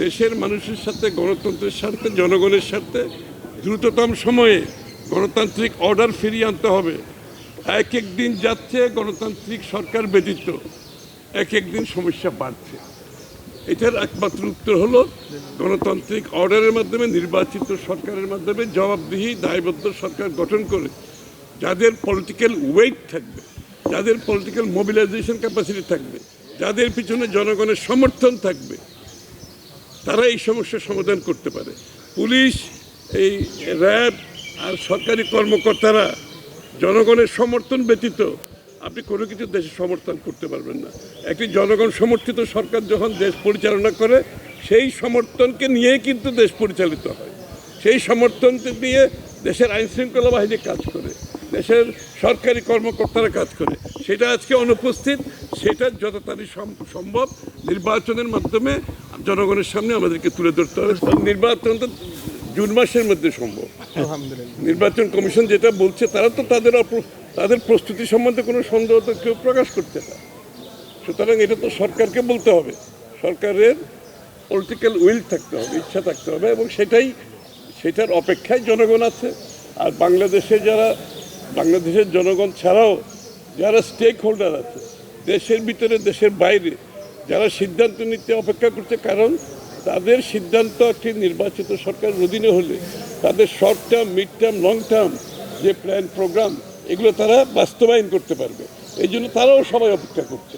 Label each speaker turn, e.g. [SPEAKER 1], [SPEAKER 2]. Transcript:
[SPEAKER 1] দেশের মানুষের সাথে, গণতন্ত্রের স্বার্থে জনগণের স্বার্থে দ্রুততম সময়ে গণতান্ত্রিক অর্ডার ফিরিয়ে আনতে হবে। এক এক দিন যাচ্ছে, গণতান্ত্রিক সরকার ব্যতীত এক এক দিন সমস্যা বাড়ছে। এটার একমাত্র উত্তর হলো, গণতান্ত্রিক অর্ডারের মাধ্যমে, নির্বাচিত সরকারের মাধ্যমে জবাবদিহি, দায়বদ্ধ সরকার গঠন করে যাদের পলিটিক্যাল ওয়েট থাকবে, যাদের পলিটিক্যাল মোবিলাইজেশন ক্যাপাসিটি থাকবে, যাদের পিছনে জনগণের সমর্থন থাকবে তারা এই সমস্যার সমাধান করতে পারে। পুলিশ, এই র্যাব আর সরকারি কর্মকর্তারা জনগণের সমর্থন ব্যতীত আপনি কোনো কিছু দেশে সমর্থন করতে পারবেন না। একটি জনগণ সমর্থিত সরকার যখন দেশ পরিচালনা করে, সেই সমর্থনকে নিয়েই কিন্তু দেশ পরিচালিত হয়। সেই সমর্থন দিয়ে দেশের আইন শৃঙ্খলা বাহিনী কাজ করে, দেশের সরকারি কর্মকর্তারা কাজ করে। সেটা আজকে অনুপস্থিত, সেটা যত তাড়াতাড়ি সম্ভব। নির্বাচনের মাধ্যমে জনগণের সামনে আমাদেরকে তুলে ধরতে হবে। নির্বাচন তো জুন মাসের মধ্যে সম্ভব। নির্বাচন কমিশন যেটা বলছে তারা তো তাদের তাদের প্রস্তুতি সম্বন্ধে কোনো সন্দেহ তো কেউ প্রকাশ করতে না সুতরাং এটা তো সরকারকে বলতে হবে। সরকারের পলিটিক্যাল উইল থাকতে হবে ইচ্ছা থাকতে হবে এবং সেটাই সেটার অপেক্ষায় জনগণ আছে। আর বাংলাদেশে যারা বাংলাদেশের জনগণ ছাড়াও যারা স্টেক হোল্ডার আছে দেশের ভিতরে দেশের বাইরে যারা সিদ্ধান্ত নিতে অপেক্ষা করছে, কারণ তাদের সিদ্ধান্ত একটি নির্বাচিত সরকারের অধীনে হলে তাদের short term mid term long term যে প্ল্যান প্রোগ্রাম এগুলো তারা বাস্তবায়ন করতে পারবে। এই জন্য তারাও সবাই অপেক্ষা করছে।